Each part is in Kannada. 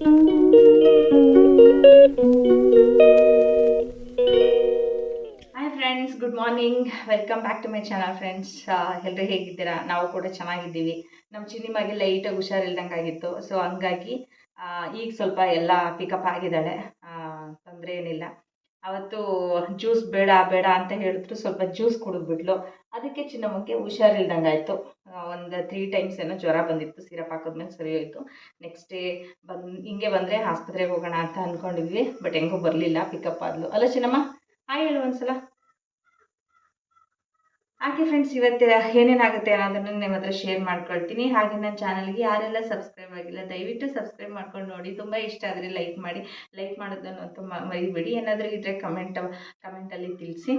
Hi friends good morning welcome back to my channel friends ಎಲ್ಲರೂ ಹೇಗಿದ್ದೀರಾ? ನಾವು ಕೂಡ ಚೆನ್ನಾಗಿದ್ದೀವಿ. ನಮ್ಮ ಚಿನ್ನಿಮಾಗೆ ಲೈಟಾಗಿ ಹುಷಾರಿಲ್ದಂಗೆ ಆಗಿತ್ತು. ಸೊ ಹಂಗಾಗಿ ಈಗ ಸ್ವಲ್ಪ ಎಲ್ಲ ಪಿಕಪ್ ಆಗಿದ್ದಾಳೆ. ತೊಂದರೆ ಏನಿಲ್ಲ. ಅವತ್ತು ಜ್ಯೂಸ್ ಬೇಡ ಬೇಡ ಅಂತ ಹೇಳಿದ್ರು. ಸ್ವಲ್ಪ ಜ್ಯೂಸ್ ಕುಡಿದ್ಬಿಟ್ಲು. ಅದಕ್ಕೆ ಚಿನ್ನಮ್ಮಗೆ ಹುಷಾರಿಲ್ದಂಗೆ ಆಯಿತು. ಒಂದು ತ್ರೀ ಟೈಮ್ಸ್ ಏನೋ ಜ್ವರ ಬಂದಿತ್ತು, ಸಿರಪ್ ಹಾಕಿದ್ಮೇಲೆ ಸರಿ ಹೋಯಿತು. ನೆಕ್ಸ್ಟ್ ಡೇ ಬಂದು, ಹಿಂಗೆ ಬಂದರೆ ಆಸ್ಪತ್ರೆಗೆ ಹೋಗೋಣ ಅಂತ ಅಂದ್ಕೊಂಡಿದ್ವಿ ಬಟ್ ಹೆಂಗೂ ಬರಲಿಲ್ಲ ಪಿಕಪ್ ಆದ್ಲು. ಅಲ್ಲ ಚಿನ್ನಮ್ಮ, ಹಾಯ್ ಹೇಳು ಒಂದ್ಸಲ. ಹಾಗೆ ಫ್ರೆಂಡ್ಸ್ ಇವತ್ತು ಏನೇನಾಗುತ್ತೆ ಅನ್ನೋದನ್ನು ನಿಮ್ಮ ಹತ್ರ ಶೇರ್ ಮಾಡ್ಕೊಳ್ತೀನಿ. ಹಾಗೆ ನನ್ನ ಚಾನಲ್ಗೆ ಯಾರೆಲ್ಲ ಸಬ್ಸ್ಕ್ರೈಬ್ ಆಗಿಲ್ಲ, ದಯವಿಟ್ಟು ಸಬ್ಸ್ಕ್ರೈಬ್ ಮಾಡ್ಕೊಂಡು ನೋಡಿ. ತುಂಬ ಇಷ್ಟ ಆದರೆ ಲೈಕ್ ಮಾಡಿ. ಲೈಕ್ ಮಾಡೋದನ್ನು ಅಂತ ಮರಿಬೇಡಿ. ಏನಾದರೂ ಇದ್ದರೆ ಕಮೆಂಟ್ ಕಮೆಂಟಲ್ಲಿ ತಿಳಿಸಿ.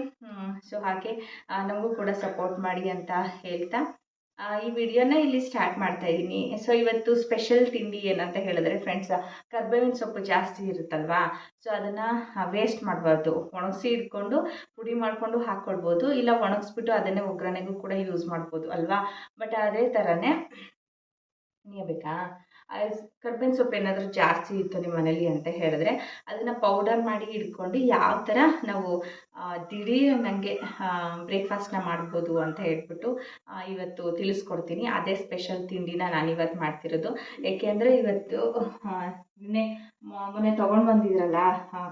ಸೊ ಹಾಗೆ ನಮಗೂ ಕೂಡ ಸಪೋರ್ಟ್ ಮಾಡಿ ಅಂತ ಹೇಳ್ತಾ ಈ ವಿಡಿಯೋನ ಇಲ್ಲಿ ಸ್ಟಾರ್ಟ್ ಮಾಡ್ತಾ ಇದ್ದೀನಿ ಸೊ ಇವತ್ತು ಸ್ಪೆಷಲ್ ತಿಂಡಿ ಏನಂತ ಹೇಳಿದ್ರೆ ಫ್ರೆಂಡ್ಸ್ ಕರ್ಬೇವಿನ ಸೊಪ್ಪು ಜಾಸ್ತಿ ಇರುತ್ತಲ್ವಾ? ಸೊ ಅದನ್ನು ವೇಸ್ಟ್ ಮಾಡಬಾರ್ದು. ಒಣಗಿಸಿ ಇಟ್ಕೊಂಡು ಪುಡಿ ಮಾಡಿಕೊಂಡು ಹಾಕ್ಕೊಡ್ಬೋದು ಇಲ್ಲ ಒಣಗಿಸ್ಬಿಟ್ಟು ಅದನ್ನೇ ಒಗ್ಗರಣೆಗೂ ಕೂಡ ಯೂಸ್ ಮಾಡ್ಬೋದು ಅಲ್ವಾ? ಬಟ್ ಅದೇ ಥರನೇ ಬೇಕಾ? ಕರ್ಬೇವಿನ ಸೊಪ್ಪು ಏನಾದರೂ ಜಾಸ್ತಿ ಇತ್ತು ನಿಮ್ಮ ಮನೇಲಿ ಅಂತ ಹೇಳಿದ್ರೆ ಅದನ್ನು ಪೌಡರ್ ಮಾಡಿ ಇಟ್ಕೊಂಡು ಯಾವ ಥರ ನಾವು ದಿಢೀರ್ ನನಗೆ ಬ್ರೇಕ್ಫಾಸ್ಟ್ನ ಮಾಡ್ಬೋದು ಅಂತ ಹೇಳ್ಬಿಟ್ಟು ಇವತ್ತು ತಿಳಿಸ್ಕೊಡ್ತೀನಿ. ಅದೇ ಸ್ಪೆಷಲ್ ತಿಂಡಿನ ನಾನು ಇವತ್ತು ಮಾಡ್ತಿರೋದು ಏಕೆಂದರೆ ಇವತ್ತು ನಿನ್ನೆ ಮೊನ್ನೆ ತೊಗೊಂಡು ಬಂದಿದ್ರಲ್ಲ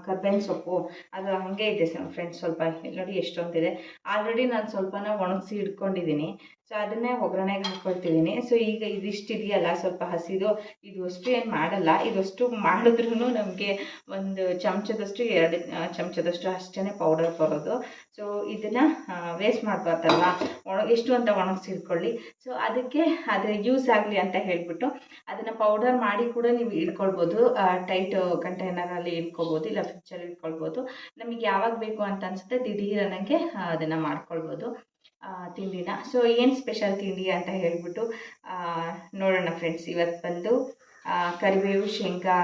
ಕರ್ಬೇವಿನ ಸೊಪ್ಪು, ಅದು ಹಾಗೆ ಇದೆ ಫ್ರೆಂಡ್ಸ್ ಸ್ವಲ್ಪ ನೋಡಿ ಎಷ್ಟೊಂದಿದೆ. ಆಲ್ರೆಡಿ ನಾನು ಸ್ವಲ್ಪನ ಒಣಗಿಸಿ ಇಟ್ಕೊಂಡಿದ್ದೀನಿ ಸೊ ಅದನ್ನೇ ಒಗ್ಗರಣೆಗೆ ಹಾಕ್ಕೊಳ್ತಿದ್ದೀನಿ ಸೊ ಈಗ ಇದಿಷ್ಟು ಇದೆಯಲ್ಲ, ಸ್ವಲ್ಪ ಹಸಿದು, ಇದು ಅಷ್ಟು ಏನು ಮಾಡಲ್ಲ. ಇದಷ್ಟು ಮಾಡಿದ್ರೂ ನಮಗೆ ಒಂದು ಚಮಚದಷ್ಟು, ಎರಡು ಚಮಚದಷ್ಟು ಅಷ್ಟೇ ಪೌಡರ್ ಬರೋದು. ಸೊ ಇದನ್ನು ವೇಸ್ಟ್ ಮಾಡಬಾರ್ದಲ್ಲ ಒಣ, ಎಷ್ಟು ಅಂತ ಒಣಗಿಸಿಟ್ಕೊಳ್ಳಿ ಸೊ ಅದಕ್ಕೆ ಅದು ಯೂಸ್ ಆಗಲಿ ಅಂತ ಹೇಳಿಬಿಟ್ಟು, ಅದನ್ನು ಪೌಡರ್ ಮಾಡಿ ಕೂಡ ನೀವು ಇಟ್ಕೊಳ್ಬೋದು. ಟೈಟ್ ಕಂಟೈನರಲ್ಲಿ ಇಟ್ಕೋಬೋದು, ಇಲ್ಲ ಫ್ರಿಜ್ಜಲ್ಲಿ ಇಟ್ಕೊಳ್ಬೋದು. ನಮಗೆ ಯಾವಾಗ ಬೇಕು ಅಂತ ಅನ್ಸುತ್ತೆ ದಿಢೀರ್ ನನಗೆ ಅದನ್ನು ಮಾಡ್ಕೊಳ್ಬೋದು ತಿಂಡಿನ. ಸೊ ಏನು ಸ್ಪೆಷಲ್ ತಿಂಡಿ ಅಂತ ಹೇಳ್ಬಿಟ್ಟು ನೋಡೋಣ ಫ್ರೆಂಡ್ಸ್ ಇವತ್ತು ಬಂದು ಕರಿಬೇವು, ಶೇಂಗಾ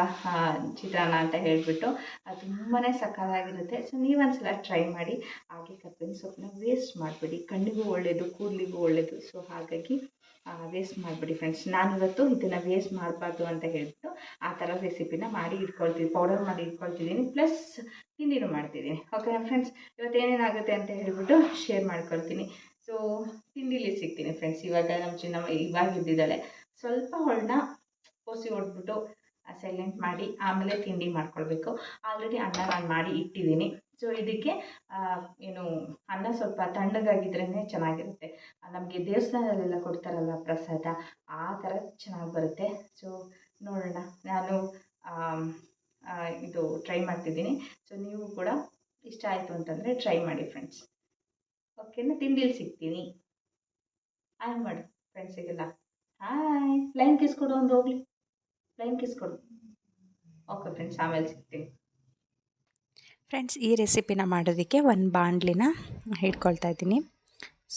ಚಿತ್ರಾನ್ನ ಅಂತ ಹೇಳ್ಬಿಟ್ಟು ಅದು ತುಂಬಾ ಸಕ್ಕತ್ತಾಗಿರುತ್ತೆ ಸೊ ನೀವೊಂದ್ಸಲ ಟ್ರೈ ಮಾಡಿ, ಹಾಗೆ ಕರ್ಬೇವಿನ ಸೊಪ್ಪನ್ನ ವೇಸ್ಟ್ ಮಾಡಬೇಡಿ. ಕಣ್ಣಿಗೂ ಒಳ್ಳೆಯದು ಕೂದಲಿಗೂ ಒಳ್ಳೆಯದು ಸೊ ಹಾಗಾಗಿ ವೇಸ್ಟ್ ಮಾಡಿಬಿಡಿ ಫ್ರೆಂಡ್ಸ್ ನಾನಿವತ್ತು ಇದನ್ನು ವೇಸ್ಟ್ ಮಾಡಬಾರ್ದು ಅಂತ ಹೇಳ್ಬಿಟ್ಟು ಆ ಥರ ರೆಸಿಪಿನ ಮಾಡಿ ಇಟ್ಕೊಳ್ತೀವಿ. ಪೌಡರ್ ಮಾಡಿ ಇಟ್ಕೊಳ್ತಿದ್ದೀನಿ. ಪ್ಲಸ್ ತಿಂಡಿನೂ ಮಾಡ್ತಿದ್ದೀನಿ. ಓಕೆ ಫ್ರೆಂಡ್ಸ್ ಇವತ್ತು ಏನೇನಾಗುತ್ತೆ ಅಂತ ಹೇಳ್ಬಿಟ್ಟು ಶೇರ್ ಮಾಡ್ಕೊಳ್ತೀನಿ. ಸೊ ತಿಂಡಿಲಿ ಸಿಗ್ತೀನಿ ಫ್ರೆಂಡ್ಸ್ ಇವಾಗ ನಮ್ಮ ಚಿನ್ನಮ್ಮ ಇವಾಗ ಇದ್ದಿದ್ದಾಳೆ. ಸ್ವಲ್ಪ ಹೊಳನ ಕೋಸಿ ಹೊಡ್ಬಿಟ್ಟು ಸೈಲೆಂಟ್ ಮಾಡಿ ಆಮೇಲೆ ತಿಂಡಿ ಮಾಡ್ಕೊಳ್ಬೇಕು. ಆಲ್ರೆಡಿ ಅನ್ನ ನಾನು ಮಾಡಿ ಇಟ್ಟಿದ್ದೀನಿ. ಸೊ ಇದಕ್ಕೆ ಏನು, ಅನ್ನ ಸ್ವಲ್ಪ ತಣ್ಣಗಾಗಿದ್ರೇ ಚೆನ್ನಾಗಿರುತ್ತೆ. ನಮಗೆ ದೇವಸ್ಥಾನದಲ್ಲೆಲ್ಲ ಕೊಡ್ತಾರಲ್ಲ ಪ್ರಸಾದ, ಆ ಥರ ಚೆನ್ನಾಗಿ ಬರುತ್ತೆ. ಸೊ ನೋಡೋಣ. ನಾನು ಇದು ಟ್ರೈ ಮಾಡ್ತಿದ್ದೀನಿ. ಸೊ ನೀವು ಕೂಡ ಇಷ್ಟ ಆಯಿತು ಅಂತಂದರೆ ಟ್ರೈ ಮಾಡಿ ಫ್ರೆಂಡ್ಸ್ ಓಕೆನಾ ತಿಂಡಿಲಿ ಸಿಗ್ತೀನಿ. ಹಾಯ್ ಮಾಡಿ ಫ್ರೆಂಡ್ಸಿಗೆಲ್ಲ ಹಾಯ್ ಲೈನ್ ಕಿಸ್ ಕೊಡು, ಒಂದು ಹೋಗ್ಲಿ. ಲೈನ್ ಕಿಸ್ ಕೊಡು. ಓಕೆ ಫ್ರೆಂಡ್ಸ್ ಆಮೇಲೆ ಸಿಗ್ತೀನಿ. ಫ್ರೆಂಡ್ಸ್ ಈ ರೆಸಿಪಿನ ಮಾಡೋದಕ್ಕೆ ಒಂದು ಬಾಣಲಿನ ಹಿಡ್ಕೊಳ್ತಾ ಇದ್ದೀನಿ.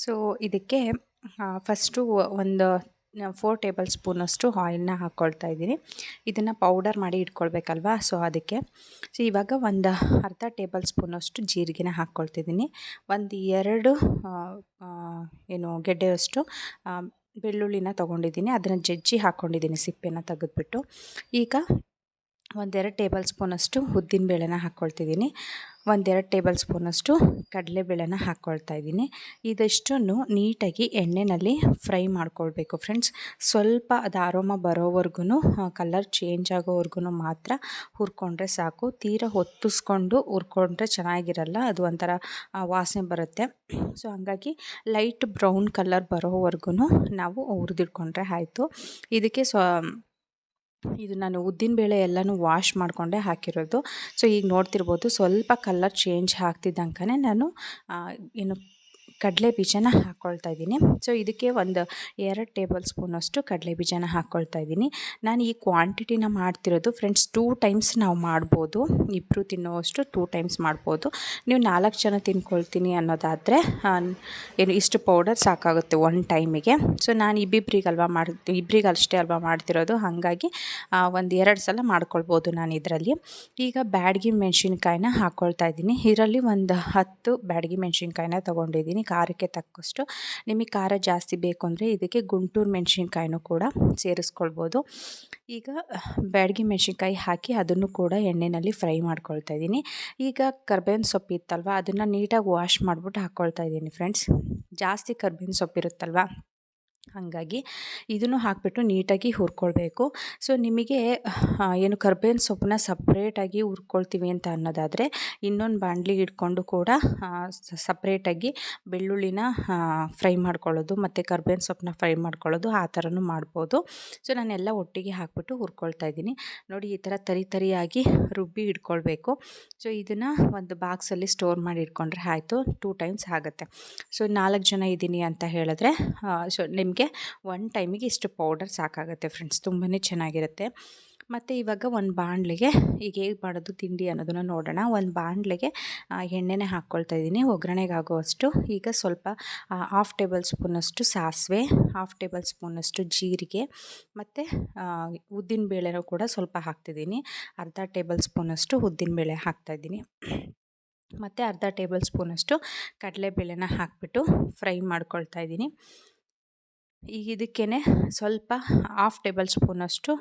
ಸೊ ಇದಕ್ಕೆ ಫಸ್ಟು ಒಂದು ಫೋರ್ ಟೇಬಲ್ ಸ್ಪೂನಷ್ಟು ಆಯಿಲ್ನ ಹಾಕ್ಕೊಳ್ತಾ ಇದ್ದೀನಿ. ಇದನ್ನು ಪೌಡರ್ ಮಾಡಿ ಇಟ್ಕೊಳ್ಬೇಕಲ್ವಾ? ಸೊ ಅದಕ್ಕೆ ಸೊ ಇವಾಗ ಒಂದು ಅರ್ಧ ಟೇಬಲ್ ಸ್ಪೂನಷ್ಟು ಜೀರಿಗೆನ ಹಾಕ್ಕೊಳ್ತಿದ್ದೀನಿ ಒಂದು ಎರಡು ಏನು ಗೆಡ್ಡೆಯಷ್ಟು ಬೆಳ್ಳುಳ್ಳಿನ ತೊಗೊಂಡಿದ್ದೀನಿ. ಅದನ್ನು ಜಜ್ಜಿ ಹಾಕ್ಕೊಂಡಿದ್ದೀನಿ ಸಿಪ್ಪೆನ ತೆಗೆದ್ಬಿಟ್ಟು. ಈಗ ಒಂದೆರಡು ಟೇಬಲ್ ಸ್ಪೂನಷ್ಟು ಉದ್ದಿನ ಬೇಳೆನ ಹಾಕ್ಕೊಳ್ತಿದ್ದೀನಿ. ಒಂದೆರಡು ಟೇಬಲ್ ಸ್ಪೂನಷ್ಟು ಕಡಲೆಬೇಳೆನ ಹಾಕ್ಕೊಳ್ತಾ ಇದ್ದೀನಿ. ಇದಿಷ್ಟನ್ನು ನೀಟಾಗಿ ಎಣ್ಣೆಯಲ್ಲಿ ಫ್ರೈ ಮಾಡ್ಕೊಳ್ಬೇಕು ಫ್ರೆಂಡ್ಸ್. ಸ್ವಲ್ಪ ಅದು ಆರೋಮ ಬರೋವರೆಗೂ ಕಲರ್ ಚೇಂಜ್ ಆಗೋವರೆಗೂ ಮಾತ್ರ ಹುರ್ಕೊಂಡ್ರೆ ಸಾಕು. ತೀರ ಹೊತ್ತಿಸ್ಕೊಂಡು ಹುರ್ಕೊಂಡ್ರೆ ಚೆನ್ನಾಗಿರಲ್ಲ, ಅದು ಒಂಥರ ವಾಸನೆ ಬರುತ್ತೆ. ಸೊ, ಹಂಗಾಗಿ ಲೈಟ್ ಬ್ರೌನ್ ಕಲರ್ ಬರೋವರೆಗೂ ನಾವು ಹುರಿದಿಟ್ಕೊಂಡ್ರೆ ಆಯಿತು. ಇದಕ್ಕೆ ಸ್ವ ಇದು ನಾನು ಉದ್ದಿನಬೇಳೆ ಎಲ್ಲನೂ ವಾಶ್ ಮಾಡಿಕೊಂಡೆ ಹಾಕಿರೋದು. ಸೊ ಈಗ ನೋಡ್ತಿರ್ಬೋದು ಸ್ವಲ್ಪ ಕಲರ್ ಚೇಂಜ್ ಆಗ್ತಿದ್ದಂಗೆ ನಾನು ಏನು ಕಡಲೆ ಬೀಜನ ಹಾಕ್ಕೊಳ್ತಾ ಇದ್ದೀನಿ. ಸೊ ಇದಕ್ಕೆ ಒಂದು ಎರಡು ಟೇಬಲ್ ಸ್ಪೂನಷ್ಟು ಕಡಲೆ ಬೀಜನ ಹಾಕ್ಕೊಳ್ತಾ ಇದ್ದೀನಿ. ನಾನು ಈ ಕ್ವಾಂಟಿಟಿನ ಮಾಡ್ತಿರೋದು ಫ್ರೆಂಡ್ಸ್ ಟೂ ಟೈಮ್ಸ್ ನಾವು ಮಾಡ್ಬೋದು. ಇಬ್ಬರು ತಿನ್ನೋವಷ್ಟು ಟೂ ಟೈಮ್ಸ್ ಮಾಡ್ಬೋದು. ನೀವು ನಾಲ್ಕು ಜನ ತಿನ್ಕೊಳ್ತೀನಿ ಅನ್ನೋದಾದರೆ ಏನು ಇಷ್ಟು ಪೌಡರ್ ಸಾಕಾಗುತ್ತೆ ಒನ್ ಟೈಮಿಗೆ ಸೊ ನಾನು ಇಬ್ಬಿಬ್ರಿಗಲ್ವಾ ಮಾಡಿ ಇಬ್ರಿಗೆ ಅಷ್ಟೇ ಅಲ್ವಾ ಮಾಡ್ತಿರೋದು. ಹಾಗಾಗಿ ಒಂದು ಎರಡು ಸಲ ಮಾಡ್ಕೊಳ್ಬೋದು ನಾನು ಇದರಲ್ಲಿ. ಈಗ ಬ್ಯಾಡಗಿ ಮೆಣಸಿನ್ಕಾಯಿನ ಹಾಕ್ಕೊಳ್ತಾ ಇದ್ದೀನಿ. ಇದರಲ್ಲಿ ಒಂದು ಹತ್ತು ಬ್ಯಾಡಗಿ ಮೆಣಸಿನ್ಕಾಯಿನ ತೊಗೊಂಡಿದ್ದೀನಿ. ಖಾರಕ್ಕೆ ತಕ್ಕಷ್ಟು. ನಿಮಗೆ ಖಾರ ಜಾಸ್ತಿ ಬೇಕು ಅಂದರೆ ಇದಕ್ಕೆ ಗುಂಟೂರು ಮೆಣಸಿನ್ಕಾಯಿನೂ ಕೂಡ ಸೇರಿಸ್ಕೊಳ್ಬೋದು. ಈಗ ಬ್ಯಾಡಗಿ ಮೆಣಸಿನ್ಕಾಯಿ ಹಾಕಿ ಅದನ್ನು ಕೂಡ ಎಣ್ಣೆಯಲ್ಲಿ ಫ್ರೈ ಮಾಡ್ಕೊಳ್ತಾ ಇದ್ದೀನಿ. ಈಗ ಕರ್ಬೇವಿನ ಸೊಪ್ಪು ಇತ್ತಲ್ವ, ಅದನ್ನು ನೀಟಾಗಿ ವಾಶ್ ಮಾಡಿಬಿಟ್ಟು ಹಾಕ್ಕೊಳ್ತಾ ಇದ್ದೀನಿ ಫ್ರೆಂಡ್ಸ್. ಜಾಸ್ತಿ ಕರ್ಬೇವಿನ ಸೊಪ್ಪಿರುತ್ತಲ್ವ ಹಾಗಾಗಿ ಇದನ್ನು ಹಾಕಿಬಿಟ್ಟು ನೀಟಾಗಿ ಹುರ್ಕೊಳ್ಬೇಕು. ಸೊ ನಿಮಗೆ ಏನು ಕರ್ಬೇವಿನ ಸೊಪ್ಪನ್ನ ಸಪ್ರೇಟಾಗಿ ಹುರ್ಕೊಳ್ತೀವಿ ಅಂತ ಅನ್ನೋದಾದರೆ, ಇನ್ನೊಂದು ಬಾಂಡ್ಲಿ ಇಟ್ಕೊಂಡು ಕೂಡ ಸಪ್ರೇಟಾಗಿ ಬೆಳ್ಳುಳ್ಳಿನ ಫ್ರೈ ಮಾಡ್ಕೊಳ್ಳೋದು, ಮತ್ತು ಕರ್ಬೇವಿನ ಸೊಪ್ಪನ್ನ ಫ್ರೈ ಮಾಡ್ಕೊಳ್ಳೋದು, ಆ ಥರನೂ ಮಾಡ್ಬೋದು. ಸೊ ನಾನೆಲ್ಲ ಒಟ್ಟಿಗೆ ಹಾಕ್ಬಿಟ್ಟು ಹುರ್ಕೊಳ್ತಾ ಇದ್ದೀನಿ. ನೋಡಿ, ಈ ಥರ ತರಿ ತರಿಯಾಗಿ ರುಬ್ಬಿ ಇಟ್ಕೊಳ್ಬೇಕು. ಸೊ ಇದನ್ನು ಒಂದು ಬಾಕ್ಸಲ್ಲಿ ಸ್ಟೋರ್ ಮಾಡಿ ಇಟ್ಕೊಂಡ್ರೆ ಆಯಿತು ಟೂ ಟೈಮ್ಸ್ ಆಗುತ್ತೆ. ಸೊ ನಾಲ್ಕು ಜನ ಇದ್ದೀನಿ ಅಂತ ಹೇಳಿದ್ರೆ ಸೊ ನಿಮಗೆ ಒನ್ ಟೈಮಿಗೆ ಇಷ್ಟು ಪೌಡರ್ ಸಾಕಾಗುತ್ತೆ ಫ್ರೆಂಡ್ಸ್ ತುಂಬಾ ಚೆನ್ನಾಗಿರುತ್ತೆ. ಮತ್ತು ಇವಾಗ ಒಂದು ಬಾಣಲೆಗೆ ಈಗ ಹೇಗೆ ಮಾಡೋದು ತಿಂಡಿ ಅನ್ನೋದನ್ನು ನೋಡೋಣ. ಒಂದು ಬಾಣಲೆಗೆ ಎಣ್ಣೆನೇ ಹಾಕ್ಕೊಳ್ತಾ ಇದ್ದೀನಿ. ಒಗ್ಗರಣೆಗೆ ಆಗುವಷ್ಟು ಈಗ ಸ್ವಲ್ಪ ಹಾಫ್ ಟೇಬಲ್ ಸ್ಪೂನಷ್ಟು ಸಾಸಿವೆ ಹಾಫ್ ಟೇಬಲ್ ಸ್ಪೂನಷ್ಟು ಜೀರಿಗೆ, ಮತ್ತು ಉದ್ದಿನಬೇಳೆನೂ ಕೂಡ ಸ್ವಲ್ಪ ಹಾಕ್ತಿದ್ದೀನಿ. ಅರ್ಧ ಟೇಬಲ್ ಸ್ಪೂನಷ್ಟು ಉದ್ದಿನಬೇಳೆ ಹಾಕ್ತಾಯಿದ್ದೀನಿ ಮತ್ತು ಅರ್ಧ ಟೇಬಲ್ ಸ್ಪೂನಷ್ಟು ಕಡಲೆಬೇಳೆನ ಹಾಕಿಬಿಟ್ಟು ಫ್ರೈ ಮಾಡ್ಕೊಳ್ತಾ ಇದ್ದೀನಿ. ಈಗ ಇದಕ್ಕೇ ಸ್ವಲ್ಪ ಹಾಫ್ ಟೇಬಲ್ ಸ್ಪೂನಷ್ಟು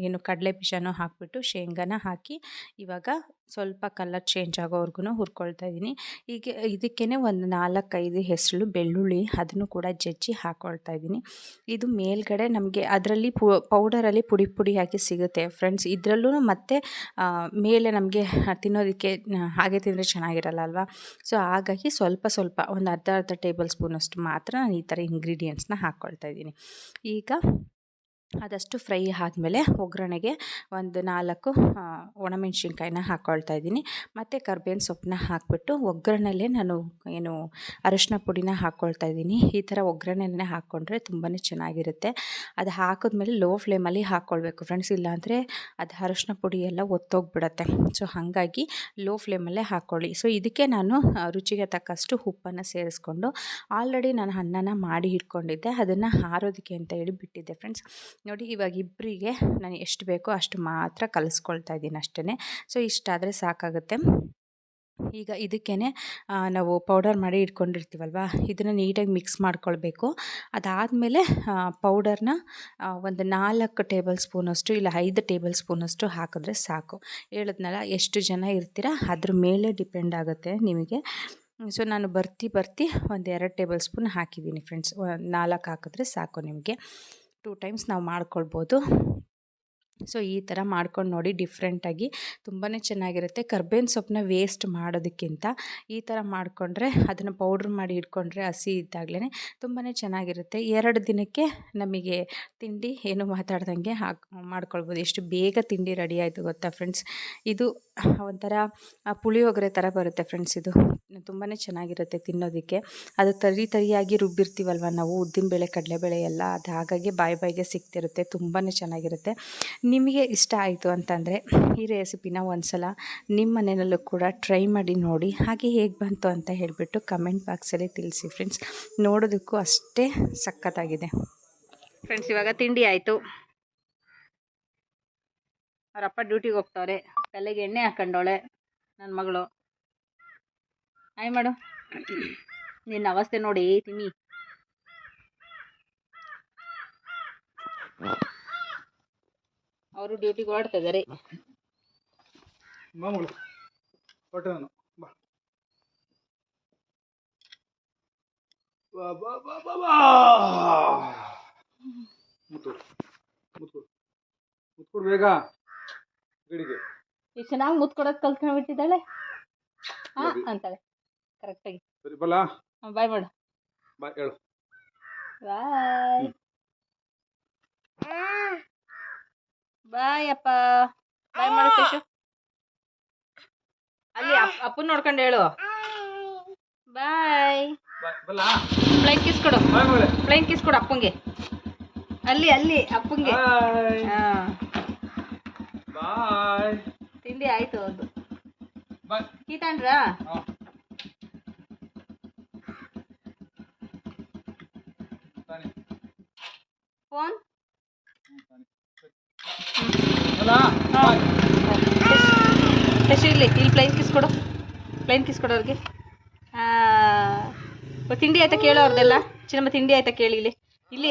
ಏನು ಕಡಲೆ ಬೀಜನೂ ಹಾಕಿಬಿಟ್ಟು ಶೇಂಗಾನ ಹಾಕಿ ಇವಾಗ ಸ್ವಲ್ಪ ಕಲರ್ ಚೇಂಜ್ ಆಗೋವರೆಗೂ ಹುರ್ಕೊಳ್ತಾ ಇದ್ದೀನಿ ಈಗ ಇದಕ್ಕೇ ಒಂದು ನಾಲ್ಕೈದು ಹೆಸರು ಬೆಳ್ಳುಳ್ಳಿ ಅದನ್ನು ಕೂಡ ಜಜ್ಜಿ ಹಾಕ್ಕೊಳ್ತಾ ಇದ್ದೀನಿ ಇದು ಮೇಲ್ಗಡೆ ನಮಗೆ ಅದರಲ್ಲಿ ಪು ಪೌಡರಲ್ಲಿ ಪುಡಿ ಪುಡಿ ಹಾಕಿ ಸಿಗುತ್ತೆ ಫ್ರೆಂಡ್ಸ್ ಇದರಲ್ಲೂ ಮತ್ತೆ ಮೇಲೆ ನಮಗೆ ತಿನ್ನೋದಕ್ಕೆ ಹಾಗೆ ತಿಂದರೆ ಚೆನ್ನಾಗಿರಲ್ಲ ಅಲ್ವಾ? ಸೊ ಹಾಗಾಗಿ ಸ್ವಲ್ಪ ಸ್ವಲ್ಪ ಒಂದು ಅರ್ಧ ಅರ್ಧ ಟೇಬಲ್ ಸ್ಪೂನಷ್ಟು ಮಾತ್ರ ನಾನು ಈ ಥರ ಇಂಗ್ರೀಡಿಯೆಂಟ್ಸ್ನ ಹಾಕ್ಕೊಳ್ತಾ ಇದ್ದೀನಿ. ಈಗ ಅದಷ್ಟು ಫ್ರೈ ಆದಮೇಲೆ ಒಗ್ಗರಣೆಗೆ ಒಂದು ನಾಲ್ಕು ಒಣಮೆಣ್ಸಿನ್ಕಾಯಿನ ಹಾಕ್ಕೊಳ್ತಾ ಇದ್ದೀನಿ. ಮತ್ತು ಕರ್ಬೇವಿನ ಸೊಪ್ಪನ್ನ ಹಾಕಿಬಿಟ್ಟು ಒಗ್ಗರಣೆಲ್ಲೇ ನಾನು ಏನು ಅರಶಿನ ಪುಡಿನ ಹಾಕ್ಕೊಳ್ತಾ ಇದ್ದೀನಿ. ಈ ಥರ ಒಗ್ಗರಣೆನೇ ಹಾಕ್ಕೊಂಡ್ರೆ ತುಂಬಾ ಚೆನ್ನಾಗಿರುತ್ತೆ. ಅದು ಹಾಕಿದ್ಮೇಲೆ ಲೋ ಫ್ಲೇಮಲ್ಲಿ ಹಾಕ್ಕೊಳ್ಬೇಕು ಫ್ರೆಂಡ್ಸ್. ಇಲ್ಲಾಂದರೆ ಅದು ಅರಶಿನ ಪುಡಿ ಎಲ್ಲ ಒತ್ತೋಗ್ಬಿಡತ್ತೆ. ಸೊ, ಹಾಗಾಗಿ ಲೋ ಫ್ಲೇಮಲ್ಲೇ ಹಾಕ್ಕೊಳ್ಳಿ ಸೊ, ಇದಕ್ಕೆ ನಾನು ರುಚಿಗೆ ತಕ್ಕಷ್ಟು ಉಪ್ಪನ್ನು ಸೇರಿಸ್ಕೊಂಡು ಆಲ್ರೆಡಿ ನಾನು ಅನ್ನನ ಮಾಡಿ ಇಟ್ಕೊಂಡಿದ್ದೆ. ಅದನ್ನು ಆರೋದಕ್ಕೆ ಅಂತ ಹೇಳಿ ಬಿಟ್ಟಿದ್ದೆ ಫ್ರೆಂಡ್ಸ್. ನೋಡಿ, ಇವಾಗ ಇಬ್ಬರಿಗೆ ನಾನು ಎಷ್ಟು ಬೇಕೋ ಅಷ್ಟು ಮಾತ್ರ ಕಲಿಸ್ಕೊಳ್ತಾ ಇದ್ದೀನಿ ಅಷ್ಟೇ ಸೊ ಇಷ್ಟಾದರೆ ಸಾಕಾಗುತ್ತೆ. ಈಗ ಇದಕ್ಕೇ ನಾವು ಪೌಡರ್ ಮಾಡಿ ಇಟ್ಕೊಂಡಿರ್ತೀವಲ್ವ? ಇದನ್ನು ನೀಟಾಗಿ ಮಿಕ್ಸ್ ಮಾಡ್ಕೊಳ್ಬೇಕು. ಅದಾದಮೇಲೆ ಪೌಡರ್ನ ಒಂದು ನಾಲ್ಕು ಟೇಬಲ್ ಸ್ಪೂನಷ್ಟು ಇಲ್ಲ ಐದು ಟೇಬಲ್ ಸ್ಪೂನಷ್ಟು ಹಾಕಿದ್ರೆ ಸಾಕು. ಹೇಳಿದ್ನಲ್ಲ, ಎಷ್ಟು ಜನ ಇರ್ತೀರ? ಅದ್ರ ಮೇಲೆ ಡಿಪೆಂಡ್ ಆಗುತ್ತೆ ನಿಮಗೆ. ಸೊ, ನಾನು ಬರ್ತಿ ಬರ್ತಿ ಒಂದು ಎರಡು ಟೇಬಲ್ ಸ್ಪೂನ್ ಹಾಕಿದ್ದೀನಿ ಫ್ರೆಂಡ್ಸ್ ನಾಲ್ಕು ಹಾಕಿದ್ರೆ ಸಾಕು ನಿಮಗೆ. ಟೂ ಟೈಮ್ಸ್ ನಾವು ಮಾಡ್ಕೊಳ್ಬೋದು. ಸೊ, ಈ ಥರ ಮಾಡ್ಕೊಂಡು ನೋಡಿ ಡಿಫ್ರೆಂಟಾಗಿ ತುಂಬಾ ಚೆನ್ನಾಗಿರುತ್ತೆ. ಕರ್ಬೇವಿನ ಸೊಪ್ಪನ್ನ ವೇಸ್ಟ್ ಮಾಡೋದಕ್ಕಿಂತ ಈ ಥರ ಮಾಡಿಕೊಂಡ್ರೆ, ಅದನ್ನು ಪೌಡ್ರ್ ಮಾಡಿ ಇಟ್ಕೊಂಡ್ರೆ ಹಸಿ ಇದ್ದಾಗಲೇ ತುಂಬಾ ಚೆನ್ನಾಗಿರುತ್ತೆ. ಎರಡು ದಿನಕ್ಕೆ ನಮಗೆ ತಿಂಡಿ ಏನು ಮಾತಾಡ್ದಂಗೆ ಹಾಕಿ, ಮಾಡ್ಕೊಳ್ಬೋದು. ಎಷ್ಟು ಬೇಗ ತಿಂಡಿ ರೆಡಿ ಆಯಿತು ಗೊತ್ತಾ ಫ್ರೆಂಡ್ಸ್ ಇದು ಒಂಥರ ಪುಳಿಯೋಗರೆ ಥರ ಬರುತ್ತೆ ಫ್ರೆಂಡ್ಸ್ ಇದು. ತುಂಬಾ ಚೆನ್ನಾಗಿರುತ್ತೆ ತಿನ್ನೋದಕ್ಕೆ. ಅದು ತರಿ ತರಿಯಾಗಿ ರುಬ್ಬಿರ್ತೀವಲ್ವ ನಾವು? ಉದ್ದಿನಬೇಳೆ ಕಡಲೆಬೇಳೆ ಎಲ್ಲ ಅದು ಹಾಗಾಗಿ ಬಾಯಿ ಬಾಯಿಗೆ ಸಿಗ್ತಿರುತ್ತೆ. ತುಂಬಾ ಚೆನ್ನಾಗಿರುತ್ತೆ. ನಿಮಗೆ ಇಷ್ಟ ಆಯಿತು ಅಂತಂದರೆ ಈ ರೆಸಿಪಿನ ಒಂದ್ಸಲ ನಿಮ್ಮ ಮನೆಯಲ್ಲೂ ಕೂಡ ಟ್ರೈ ಮಾಡಿ ನೋಡಿ, ಹಾಗೆ ಹೇಗೆ ಬಂತು ಅಂತ ಹೇಳಿಬಿಟ್ಟು ಕಮೆಂಟ್ ಬಾಕ್ಸಲ್ಲಿ ತಿಳಿಸಿ ಫ್ರೆಂಡ್ಸ್. ನೋಡೋದಕ್ಕೂ ಅಷ್ಟೇ ಸಖತ್ತಾಗಿದೆ. ಫ್ರೆಂಡ್ಸ್, ಇವಾಗ ತಿಂಡಿ ಆಯಿತು. ಅವರಪ್ಪ ಡ್ಯೂಟಿಗೆ ಹೋಗ್ತವ್ರೆ. ತಲೆಗೆ ಎಣ್ಣೆ ಹಾಕೊಂಡವಳೆ ನನ್ನ ಮಗಳು. ಆಯ್ ಮಾಡು. ನಿನ್ನ ಅವಸ್ಥೆ ನೋಡಿ, ತಿನ್ನಿ. ಅವರು ಡ್ಯೂಟಿಗೆ ಹೊರಡ್ತಾ ಇದ್ದಾರೆ. ಮಗಳು ಹೊಟ್ಟೆ ನಾನು. ಬಾ. ಬಾ ಬಾ ಬಾ ಬಾ ಬಾ. ಮುತ್ಕೊಡು ಬೇಗ ಗಡಿಗೆ. ಎಷ್ಟು ಚೆನ್ನಾಗಿ ಮುತ್ಕೊಡೋದು ಕಲ್ತ್ಕೊಂಡು ಬಿಟ್ಟಿದ್ದಾಳೆ. ಹಾ. ಅಂತಾಳೆ. ಕರೆಕ್ಟಾಗಿ ಸರಿ ಬಲ್ಲ ಬಾಯ್ ಮಾಡು. ಬಾಯ್ ಹೇಳು. ಬಾಯ್ ಬಾಯ್ ಅಪ್ಪ. ಬಾಯ್ ಮಾಡು ಅಲ್ಲಿ ಅಪ್- ಅಪ್ಪನ್ ನೋಡ್ಕೊಂಡು ಹೇಳು. ಬಾಯ್ ಬಾ ಬಲ್ಲ ಪ್ಲೈನ್ ಕಿಸ್ ಕೊಡು. ಪ್ಲೈನ್ ಕಿಸ್ ಕೊಡು ಅಪ್ಪಂಗೆ. ಅಲ್ಲಿ ಅಲ್ಲಿ ಅಪ್ಪಂಗೆ. ತಿಂಡಿ ಆಯ್ತು ಅದು. ಟೀ ತಗೊಂಡ್ರಾ ಫೋನ್ ಶಶಿ ಇಲ್ಲಿ ಇಲ್ಲಿ ಪ್ಲೈನ್ ಕಿಸ್ ಕೊಡು. ಪ್ಲೈನ್ ಕಿಸ್ ಕೊಡು ಅವ್ರಿಗೆ. ತಿಂಡಿ ಆಯ್ತಾ ಕೇಳೋ ಅವ್ರದ್ದೆಲ್ಲ ಚಿನ್ನಮ್ಮ ತಿಂಡಿ ಆಯ್ತಾ ಕೇಳಿ ಇಲ್ಲಿ. ಇಲ್ಲಿ.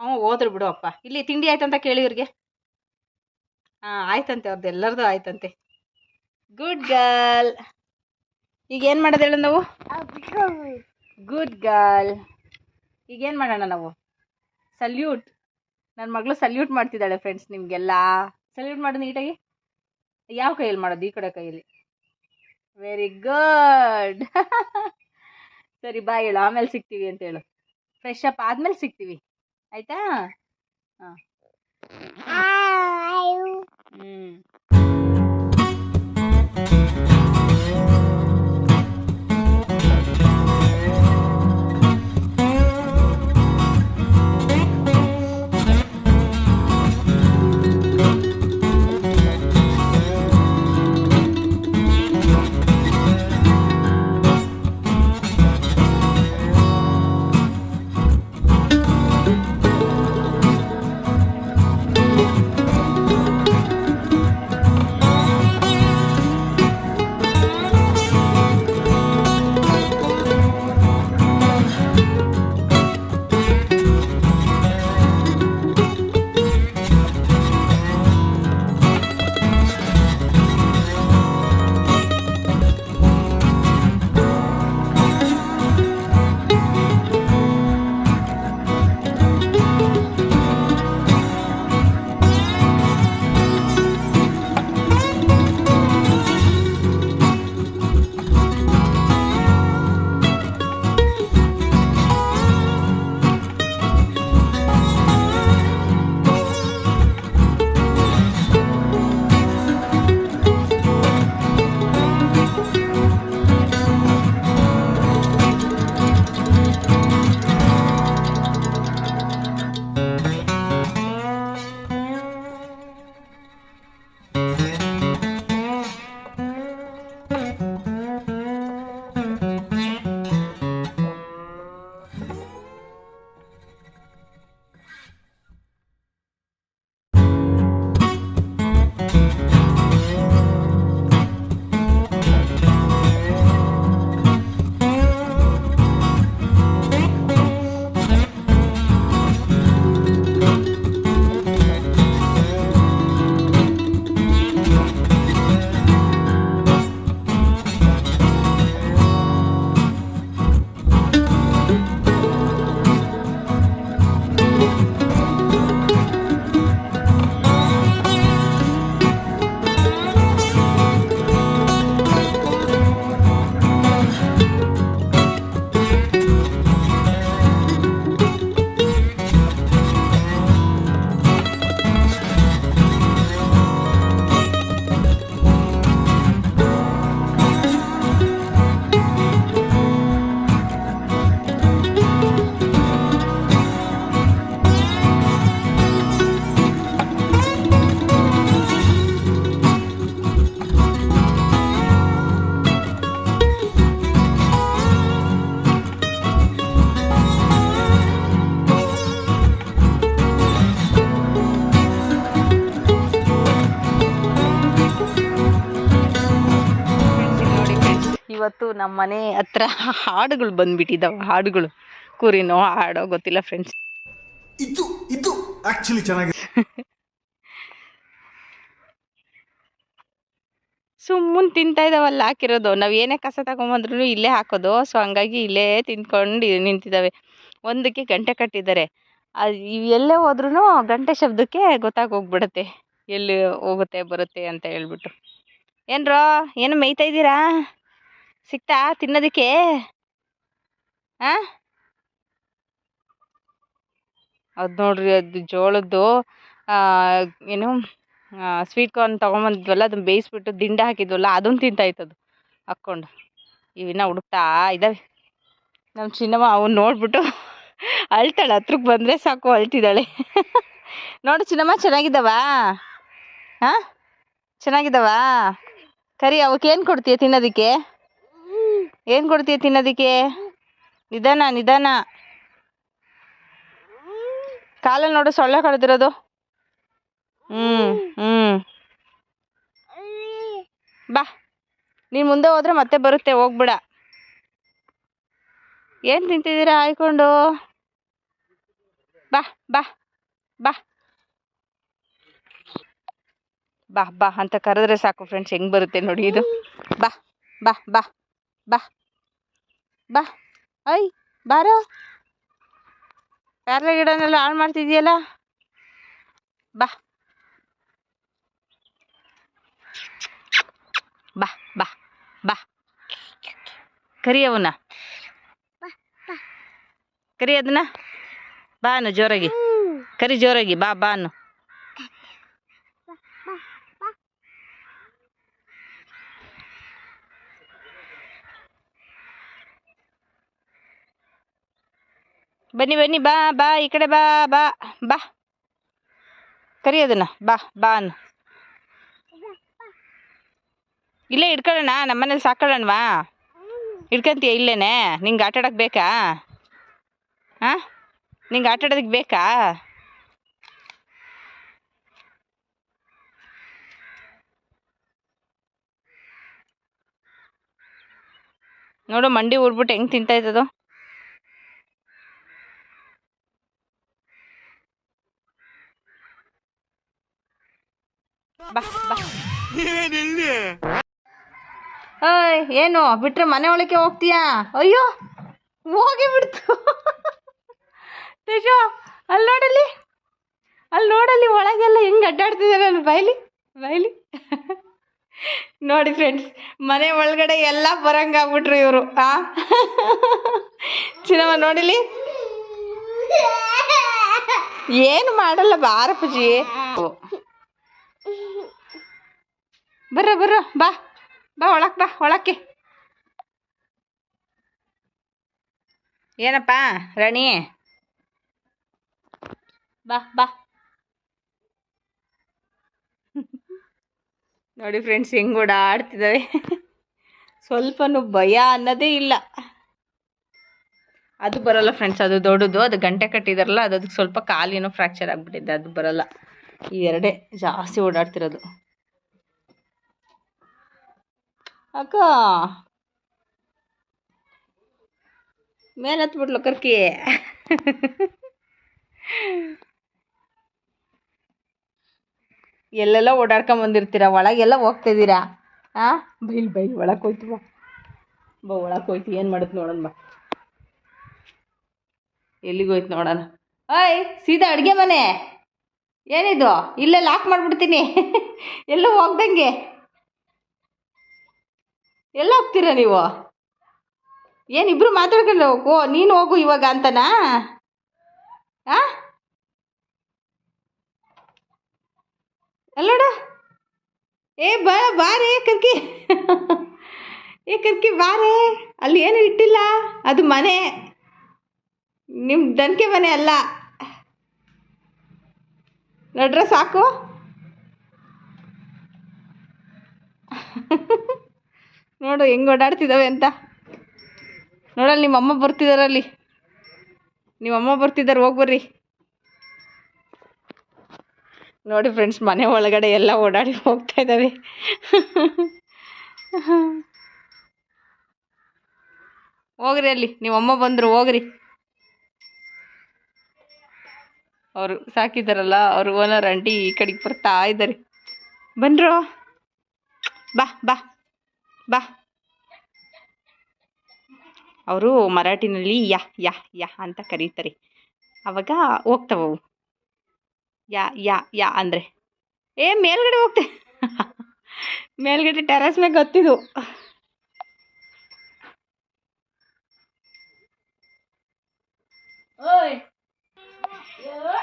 ಹ್ಞೂ, ಹೋದ್ರು ಬಿಡು ಅಪ್ಪ. ಇಲ್ಲಿ ತಿಂಡಿ ಆಯ್ತಂತ ಕೇಳಿ ಇವ್ರಿಗೆ. ಹಾಂ, ಆಯ್ತಂತೆ ಅವ್ರದ್ದು ಎಲ್ಲರದು ಆಯ್ತಂತೆ. ಗುಡ್ ಗರ್ಲ್ ಈಗ ಏನು ಮಾಡೋದು ನಾವು? ಗುಡ್ ಗರ್ಲ್ ಈಗ ಏನು ಮಾಡೋಣ ನಾವು? ಸಲ್ಯೂಟ್ ನನ್ನ ಮಗಳು ಸಲ್ಯೂಟ್ ಮಾಡ್ತಿದ್ದಾಳೆ ಫ್ರೆಂಡ್ಸ್ ನಿಮಗೆಲ್ಲ. ಸಲ್ಯೂಟ್ ಮಾಡು ನೀಟಾಗಿ. ಯಾವ ಕೈಯಲ್ಲಿ ಮಾಡೋದು? ಈ ಕಡೆ ಕೈಯಲ್ಲಿ. ವೆರಿ ಗುಡ್ ಸರಿ ಬಾಯ್ ಹೇಳು. ಆಮೇಲೆ ಸಿಗ್ತೀವಿ ಅಂತ ಹೇಳು. ಫ್ರೆಶ್ ಅಪ್ ಆದ್ಮೇಲೆ ಸಿಗ್ತೀವಿ. ಆಯ್ತಾ? ಹಾಂ. ಹ್ಞೂ ಇವತ್ತು ನಮ್ಮ ಮನೆ ಹತ್ರ ಹಾಡುಗಳು ಬಂದ್ಬಿಟ್ಟಿದ್ದಾವೆ ಹಾಡುಗಳು. ಕುರಿನೋ ಹಾಡೋ ಗೊತ್ತಿಲ್ಲ ಫ್ರೆಂಡ್ಸ್ ಇದು ಇದು ಆಕ್ಚುಲಿ ಚೆನ್ನಾಗಿದೆ ಸುಮ್ಮನೆ ತಿಂತಾ ಇದಾವಲ್ಲ ಹಾಕಿರೋದು. ನಾವು ಏನೇ ಕಸ ತಗೊಂಬಂದ್ರು ಇಲ್ಲೇ ಹಾಕೋದು. ಸೊ ಹಂಗಾಗಿ ಇಲ್ಲೇ ತಿಂದ್ಕೊಂಡು ನಿಂತಿದ್ದಾವೆ. ಒಂದಕ್ಕೆ ಗಂಟೆ ಕಟ್ಟಿದ್ದಾರೆ. ಅದು ಎಲ್ಲೇ ಹೋದ್ರೂ ಗಂಟೆ ಶಬ್ದಕ್ಕೆ ಗೊತ್ತಾಗೋಗ್ಬಿಡುತ್ತೆ. ಎಲ್ಲಿ ಹೋಗುತ್ತೆ ಬರುತ್ತೆ ಅಂತ ಹೇಳ್ಬಿಟ್ಟು. ಏನ್ರೋ ಏನು ಮೇಯ್ತಾ ಇದ್ದೀರಾ? ಸಿಕ್ತಾ ತಿನ್ನೋದಕ್ಕೆ? ಹಾಂ ಅದು ನೋಡ್ರಿ ಅದು ಜೋಳದ್ದು ಆ, ಏನು ಸ್ವೀಟ್ ಕಾರ್ನ್ ತೊಗೊಂಬಂದಿದ್ವಲ್ಲ ಅದನ್ನ ಬೇಯಿಸ್ಬಿಟ್ಟು ದಿಂಡ ಹಾಕಿದ್ವಲ್ಲ ಅದನ್ನು ತಿಂತಾಯ್ತದು ಹಾಕ್ಕೊಂಡು. ಇವಿನ್ನ ಹುಡುಕ್ತಾ ಇದ್ದಾವೆ ನಮ್ಮ ಚಿನ್ನಮ್ಮ ಅವನು ನೋಡ್ಬಿಟ್ಟು ಅಳ್ತಾಳೆ ಹತ್ರಕ್ಕೆ ಬಂದರೆ ಸಾಕು ಅಳ್ತಿದ್ದಾಳೆ. ನೋಡು ಚಿನ್ನಮ್ಮ ಚೆನ್ನಾಗಿದ್ದಾವಾ? ಹಾಂ ಚೆನ್ನಾಗಿದ್ದಾವಾ? ಕರಿ ಅವಕ್ಕೇನು ಕೊಡ್ತೀಯ ತಿನ್ನೋದಕ್ಕೆ? ಏನು ಕೊಡ್ತೀಯ ತಿನ್ನೋದಕ್ಕೆ? ನಿಧಾನ ನಿಧಾನ. ಕಾಲಲ್ಲಿ ನೋಡು ಸೊಳ್ಳೆ ಕಳೆದಿರೋದು ಹ್ಞೂ ಹ್ಞೂ ಬಾ. ನೀನು ಮುಂದೆ ಹೋದ್ರೆ ಮತ್ತೆ ಬರುತ್ತೆ, ಹೋಗ್ಬಿಡ. ಏನು ತಿಂತಿದ್ದೀರಾ ಆಯ್ಕೊಂಡು? ಬಾ ಬಾ ಬಾ. ಬಾ ಬಾ ಅಂತ ಕರೆದ್ರೆ ಸಾಕು ಫ್ರೆಂಡ್ಸ್ ಹೆಂಗೆ ಬರುತ್ತೆ ನೋಡಿ ಇದು. ಬಾ ಬಾ ಬಾ. ಬಾ ಬಾ ಐ ಬಾರೋ. ಪ್ಯಾರ್ಲೆ ಗಿಡನೆಲ್ಲ ಹಾಳು ಮಾಡ್ತಿದ್ಯಲ್ಲ? ಬಾ. ಬಾ ಬಾ ಬಾ. ಕರಿ ಅವನ ಕರಿ ಅದನ್ನ. ಬಾ ಅನ್ನು ಜೋರಾಗಿ ಕರಿ ಜೋರಾಗಿ. ಬಾ ಬಾ ಅನ್ನು ಬನ್ನಿ ಬನ್ನಿ, ಬಾ ಬಾ, ಈ ಕಡೆ ಬಾ ಬಾ ಬಾ. ಕರಿ ಅದನ್ನ, ಬಾ ಬಾ ಅನ್ನು. ಇಲ್ಲೇ ಇಟ್ಕೊಳ್ಳೋಣ ನಮ್ಮನೇಲಿ ಸಾಕೊಳ್ಳೋಣವಾ ಇಟ್ಕೊಂತೀಯ ಇಲ್ಲೇನೆ? ನಿಂಗೆ ಆಟ ಆಡೋಕೆ ಬೇಕಾ? ಹಾಂ ನಿಂಗೆ ಆಟ ಆಡೋದಕ್ಕೆ ಬೇಕಾ? ನೋಡು, ಮಂಡಿ ಊರ್ಬಿಟ್ಟು ಹೆಂಗೆ ತಿಂತಾಯ್ತದು ಬಾ ಏನು ಬಿಟ್ರೆ ಮನೆ ಒಳಕ್ಕೆ ಹೋಗ್ತೀಯಾ? ಅಯ್ಯೋ ಹೋಗಿ ಬಿಡ್ತು. ತೇಜು ಅಲ್ಲಿ ನೋಡಲ್ಲಿ? ಅಲ್ಲಿ ನೋಡಲ್ಲಿ ಒಳಗೆಲ್ಲ ಹೆಂಗೆ ಅಡ್ಡಾಡ್ತಿದ್ದಾರೆ ನಾನು ಬೈಲಿ ಬೈಲಿ. ನೋಡಿ ಫ್ರೆಂಡ್ಸ್ ಮನೆ ಒಳಗಡೆ ಎಲ್ಲ ಬರಂಗಾಗ್ಬಿಟ್ರು ಇವರು ಆ? ಚಿನ್ನಮ್ಮ ನೋಡಿಲಿ ಏನು ಮಾಡಲ್ಲ ಬಾರ ಪೂಜಿ ಬರ್ರ ಬರ್ರ, ಬಾ. ಬಾ, ಒಳಕ್ ಬಾ, ಒಳಕ್ಕೆ. ಏನಪ್ಪ, ರಾಣಿ? ಬಾ ಬಾ. ನೋಡಿ ಫ್ರೆಂಡ್ಸ್ ಹೆಂಗ್ ಓಡಾಡ್ತಿದ್ದಾವೆ ಸ್ವಲ್ಪನೂ ಭಯ ಅನ್ನೋದೇ ಇಲ್ಲ. ಅದು ಬರಲ್ಲ ಫ್ರೆಂಡ್ಸ್ ಅದು ದೊಡ್ಡದು, ಅದು ಗಂಟೆ ಕಟ್ಟಿದಾರಲ್ಲ, ಅದು ಅದಕ್ಕೆ ಸ್ವಲ್ಪ ಕಾಲೇನೋ ಫ್ರ್ಯಾಕ್ಚರ್ ಆಗಿಬಿಟ್ಟಿದೆ, ಅದು ಬರಲ್ಲ. ಈ ಎರಡೇ ಜಾಸ್ತಿ ಓಡಾಡ್ತಿರೋದು. ಅಕ್ಕ. ಮೇಲೆ ಹತ್ಬಿಟ್ಲು ಕರ್ಕಿ. ಎಲ್ಲೆಲ್ಲ ಓಡಾಡ್ಕೊಂಡ್ ಬಂದಿರ್ತೀರ? ಒಳಗೆಲ್ಲ ಹೋಗ್ತಿದ್ದೀರಾ ಆ? ಬೈಲ್ ಬೈಲ್, ಒಳಗೆ ಹೋಯ್ತು ಬಾ. ಬಾ, ಒಳಗೆ ಹೋಯ್ತು. ಏನು ಮಾಡುತ್ತೆ ನೋಡೋಣ ಬಾ. ಎಲ್ಲಿಗೆ ಹೋಯ್ತು ನೋಡೋಣ? ಓಯ್ ಸೀದಾ ಅಡುಗೆ ಮನೆ. ಏನಿದು? ಇಲ್ಲೇ ಲಾಕ್ ಮಾಡ್ಬಿಡ್ತೀನಿ. ಎಲ್ಲೂ ಹೋಗ್ದಂಗೆ. ಎಲ್ಲ ಹೋಗ್ತೀರಾ ನೀವು? ಏನಿಬ್ರು ಮಾತಾಡ್ಕೊಂಡು ಹೋಗು? ನೀನು ಹೋಗು ಇವಾಗ ಅಂತನಾ? ಹಾಂ ಅಲ್ಲೋಡ. ಏ, ಬಾ ಬಾರೇ ಕರ್ಕಿ. ಏ, ಕರ್ಕಿ ಬಾರೇ ಅಲ್ಲಿ ಏನು ಇಟ್ಟಿಲ್ಲ. ಅದು ಮನೆ. ನಿಮ್ಮ ದನಕೆ ಮನೆ ಅಲ್ಲ. ನಡ್ರೆ ಸಾಕು. ನೋಡು, ಹೆಂಗ್ ಓಡಾಡ್ತಿದ್ದಾವೆ ಅಂತ. ನೋಡಲ್ಲಿ ನಿಮ್ಮಮ್ಮ ಬರ್ತಿದಾರಲ್ಲಿ. ನಿಮ್ಮಮ್ಮ ಬರ್ತಿದ್ದಾರೆ ಹೋಗಿ ಬರ್ರಿ. ನೋಡಿ ಫ್ರೆಂಡ್ಸ್ ಮನೆ ಒಳಗಡೆ ಎಲ್ಲ ಓಡಾಡಿ ಹೋಗ್ತಾ ಇದಾವೆ. ಹೋಗ್ರಿ ಅಲ್ಲಿ, ನಿಮ್ಮಮ್ಮ ಬಂದರು, ಹೋಗ್ರಿ. ಅವರು ಸಾಕಿದಾರಲ್ಲ, ಅವ್ರು ಓನರ್ ಆಂಟಿ ಈ ಕಡೆಗೆ ಬರ್ತಾ ಇದ್ದಾರೆ ಬಂದ್ರು ಬಾ ಬಾ. ಬಾ. ಅವರು ಮರಾಠಿನಲ್ಲಿ ಯಾ ಯಾ ಯಾ ಅಂತ ಕರೀತಾರೆ. ಅವಾಗ ಹೋಗ್ತಾವವು ಯಾ ಯಾ ಯಾ ಅಂದರೆ. ಏ ಮೇಲ್ಗಡೆ ಹೋಗ್ತೆ. ಮೇಲ್ಗಡೆ ಟೆರಸ್ ಮೇಲೆ ಗೊತ್ತಿದ್ವು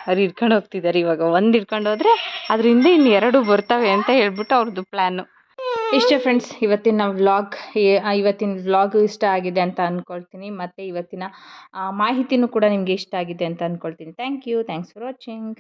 ಅವ್ರು ಹಿಡ್ಕೊಂಡು ಹೋಗ್ತಿದ್ದಾರೆ ಇವಾಗ. ಒಂದು ಹಿಡ್ಕೊಂಡು ಹೋದ್ರೆ ಅದರಿಂದ ಇನ್ನು ಎರಡು ಬರ್ತವೆ ಅಂತ ಹೇಳ್ಬಿಟ್ಟು ಅವ್ರದ್ದು ಪ್ಲ್ಯಾನು ಇಷ್ಟೇ ಫ್ರೆಂಡ್ಸ್ ಇವತ್ತಿನ ವ್ಲಾಗ್ ಇವತ್ತಿನ ವ್ಲಾಗ್ ಇಷ್ಟ ಆಗಿದೆ ಅಂತ ಅಂದ್ಕೊಳ್ತೀನಿ ಮತ್ತು ಇವತ್ತಿನ ಮಾಹಿತಿನೂ ಕೂಡ ನಿಮಗೆ ಇಷ್ಟ ಆಗಿದೆ ಅಂತ ಅಂದ್ಕೊಳ್ತೀನಿ thank you thanks for watching